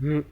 ம்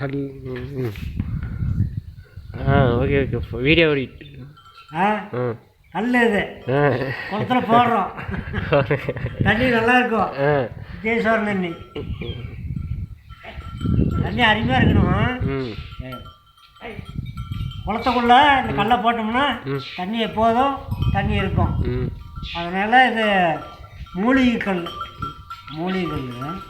கல் ம், ம். ஆ ஓகே ஓகே வீடியோ ஓடிட்டு ஆ? ஆ. கல் இது. குளத்துல போடுறோம். தண்ணி நல்லா இருக்கும் ஆ. விஜயசோரன் தண்ணி தண்ணி அருமையாக இருக்கணும்? ம். குளத்துக்குள்ள இந்த கல்லை போட்டோம்னா ம். தண்ணி எப்போதும் தண்ணி இருக்கும். ம். அதனால் இது மூலிகை கல் மூலிகை கல்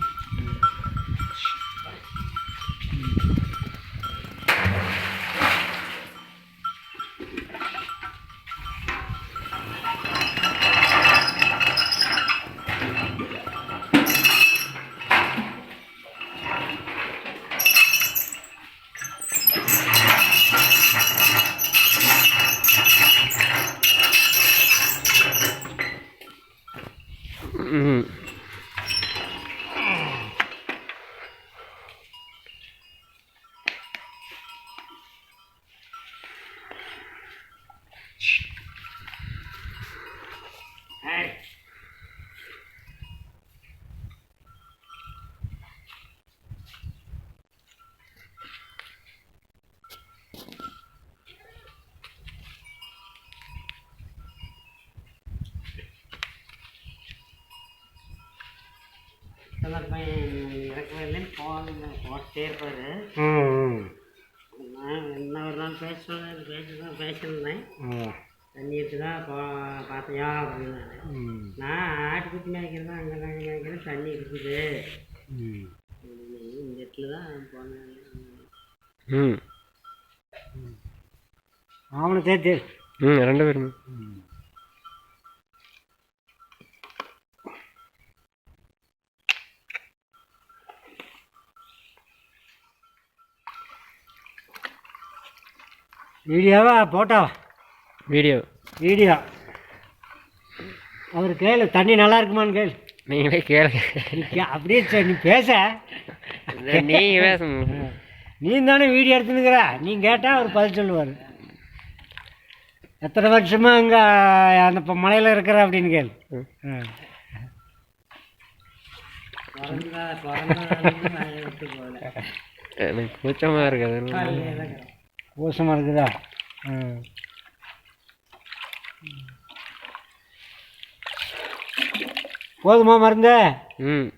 ம் இறக்குறதுலேயும் போகணுங்க போட்டே இருப்பார். நான் என்ன ஒரு நாள் பேசுவேன் பேசுதான் பேசியிருந்தேன். தண்ணி இருக்குதா பா பார்த்தியா அப்படின்னாரு. நான் ஆட்டுக்குட்டி மேய்க்கிறதா அங்கே நாங்கள் மேய்க்கிறேன் தண்ணி இருக்குது. இந்த இடத்துல தான் போனேன். ம். அவனை சேர்த்து ம் ரெண்டு பேரும். வீடியோவா? போட்டோவா? வீடியோ. வீடியோ. அவர் கேளு தண்ணி நல்லா இருக்குமான்னு கேளு. நீங்களே கேளுங்க அப்படியே சரி, நீ பேச. நீங்கள் பேசணும் நீ தானே வீடியோ எடுத்துனுக்கிற நீ கேட்டால் அவர் பதில் சொல்லுவார். எத்தனை வருஷமா அங்கே அந்த ப- மலையில் இருக்கிற அப்படின்னு கேளு. எனக்கு கூச்சமாக இருக்குது கோசமாக இருக்குதா? ஆ. போதுமா மருந்து? ம்.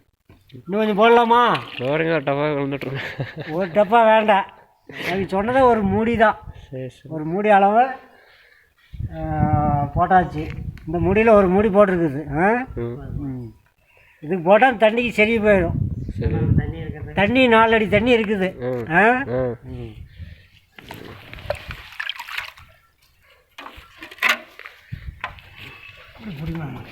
இன்னும் கொஞ்சம் போடலாமா? போருங்க ஒரு டப்பா விழுந்துட்ருங்க ஒரு டப்பா வேண்டாம். அது சொன்னதே ஒரு மூடி தான் சரி சரி. ஒரு மூடி அளவு ஆ, போட்டாச்சு. இந்த மூடியில் ஒரு மூடி போட்டிருக்குது. ஆ? ம் ம். இதுக்கு போட்டால் தண்ணிக்கு சரி போயிடும். தண்ணி நாலு அடி தண்ணி இருக்குது. ம். ஆ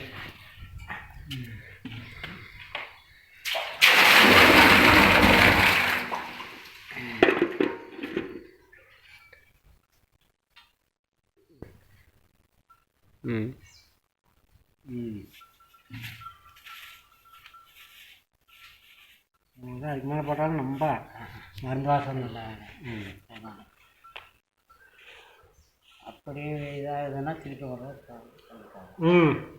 ம் ம் அதுக்கு மேலே போட்டாலும் ரொம்ப மருந்து வாசம் இல்லை ம் அதான். அப்படியே இதாகுதுன்னா திருப்பி வர ம்.